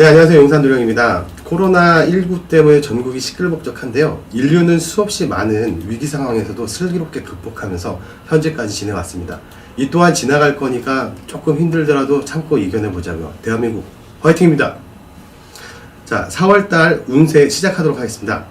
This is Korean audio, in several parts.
네, 안녕하세요. 용산도령입니다. 코로나19 때문에 전국이 시끌벅적한데요. 인류는 수없이 많은 위기 상황에서도 슬기롭게 극복하면서 현재까지 지내왔습니다. 이 또한 지나갈 거니까 조금 힘들더라도 참고 이겨내보자고요. 대한민국 화이팅입니다. 자, 4월달 운세 시작하도록 하겠습니다.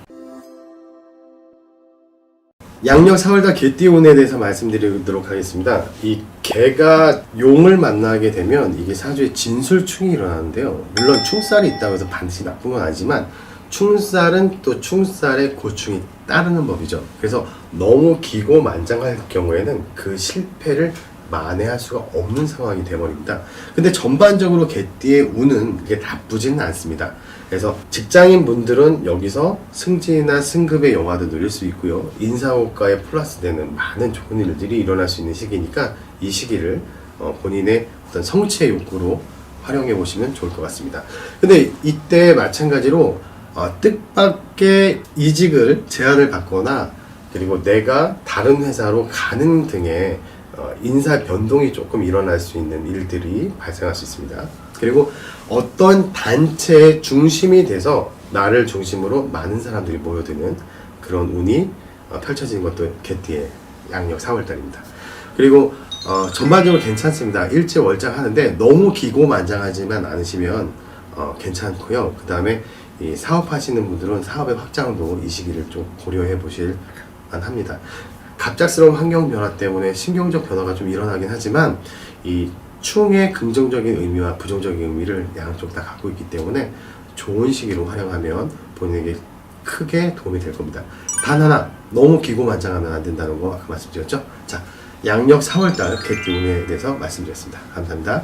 양력 4월달 개띠운에 대해서 말씀드리도록 하겠습니다. 이 개가 용을 만나게 되면 이게 사주에 진술충이 일어나는데요. 물론 충살이 있다고 해서 반드시 나쁜 건 아니지만 충살은 또 충살의 고충이 따르는 법이죠. 그래서 너무 기고 만장할 경우에는 그 실패를 만회할 수가 없는 상황이 돼버립니다. 근데 전반적으로 개띠의 운은 그게 나쁘지는 않습니다. 그래서 직장인 분들은 여기서 승진이나 승급의 영화도 누릴 수 있고요. 인사고과에 플러스되는 많은 좋은 일들이 일어날 수 있는 시기니까 이 시기를 어, 본인의 어떤 성취의 욕구로 활용해 보시면 좋을 것 같습니다. 근데 이때 마찬가지로 어, 뜻밖의 이직을 제안을 받거나 그리고 내가 다른 회사로 가는 등의 어, 인사 변동이 조금 일어날 수 있는 일들이 발생할 수 있습니다. 그리고 어떤 단체의 중심이 돼서 나를 중심으로 많은 사람들이 모여드는 그런 운이 어, 펼쳐지는 것도 개띠의 양력 4월달입니다. 그리고 어, 전반적으로 괜찮습니다. 일제 월장 하는데 너무 기고만장하지만 않으시면 어, 괜찮고요. 그 다음에 이 사업하시는 분들은 사업의 확장도 이 시기를 좀 고려해 보실 만합니다. 갑작스러운 환경 변화 때문에 신경적 변화가 좀 일어나긴 하지만 이 충의 긍정적인 의미와 부정적인 의미를 양쪽 다 갖고 있기 때문에 좋은 시기로 활용하면 본인에게 크게 도움이 될 겁니다. 단 하나 너무 기고만장하면 안 된다는 거 아까 말씀드렸죠. 자 양력 4월달 개띠운에 대해서 말씀드렸습니다. 감사합니다.